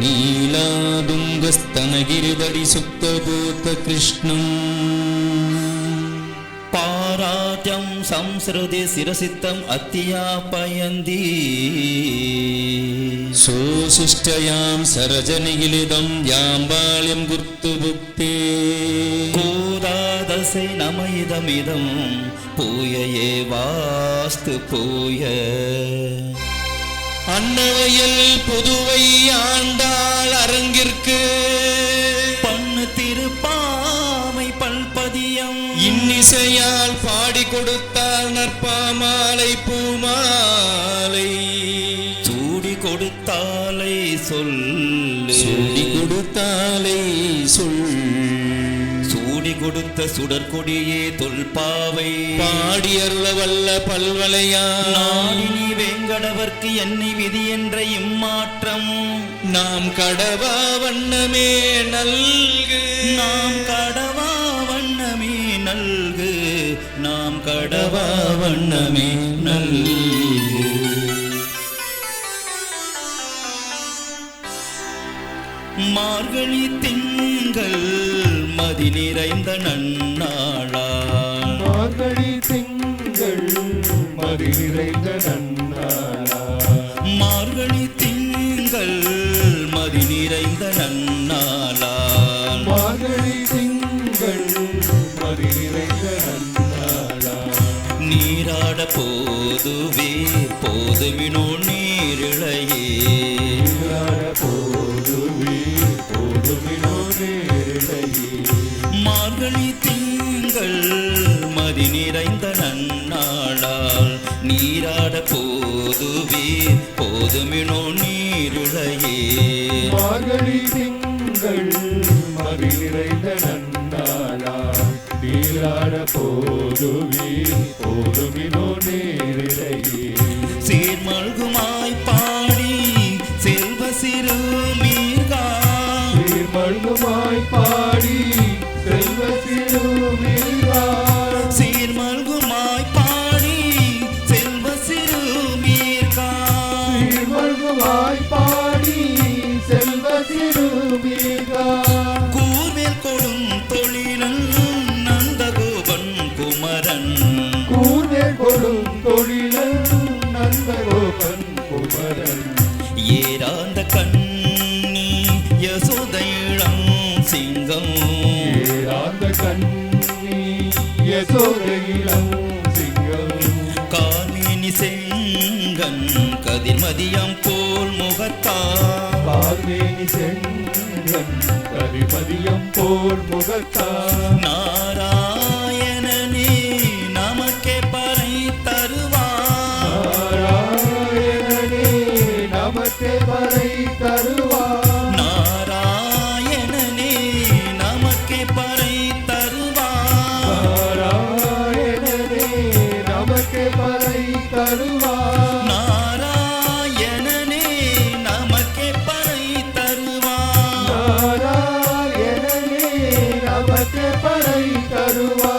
नीलादुङ्गस्तनगिरिदडि सुप्तभूतकृष्णम् पारात्यं संसृति शिरसिद्धम् अत्यापयन्ति सोऽशिष्टयां सरजनिगिलिदं याम्बाल्यं गुर्तुभुक्ते கூதாதசை நமயிதமிதம் பூய ஏவாஸ்து பூய அன்னவையில் புதுவை ஆண்டாள் அரங்கிற்கு. பண்ணு திருப்பாமை பல்பதியம் இன்னிசையால் பாடி கொடுத்தாள் நற்பாமாலை பூமாலை. சூடி கொடுத்தாலை சொல்லு. சூடி கொடுத்தாலை சொல். சூடி கொடுத்த சுடற்கொடியே தொல்பாவை. பாடியருள வல்ல பல்வலையான். நாடினி வேங்கடவர்க்கு என்னை விதி என்ற இம்மாற்றம். நாம் கடவா வண்ணமே நல்கு. நாம் கடவா வண்ணமே நல்கு. நாம் கடவா வண்ணமே நல்கு. மார்கழி திங்கள் மதி நிறைந்த நன்னாளால். மார்கழி திங்கள் மதி நிறைந்த நன்னாளா போதுவே போதுமினோ நீரிழையே. போதுவே போதுமினோ நேரிடையே மார்கழி திங்கள் மதி நிறைந்த நன்னாளால் நீராட போதுவே போதுமினோ நீரிழையே. நீராட போதுவே போதுமினோ நேரிடையே சீர்மல்குமாய் பாடி செல்வ சிறு மீர்கா. மழுமாய் பாடி செல்வ சிறுமீரார் ஏராந்த கண்ணி யசோத இளம் சிங்கம். ஏராந்த கண்ணி யசோத இளம் சிங்கம். காமினி செங்கன் கதிர்மதியம் போல் முகத்தார். பார்மேனி செங்கன் கரிமதியம் போல் முகத்தான் நாராயணனே நமக்கே தருவார் நாராயணனே நமக்கே பறை தருவார் நாராயணனே நமக்கே பறை தருவார் நாராயணனே நமக்கே பறை தருவார் நாராயணனே நமக்கே பறை தருவார்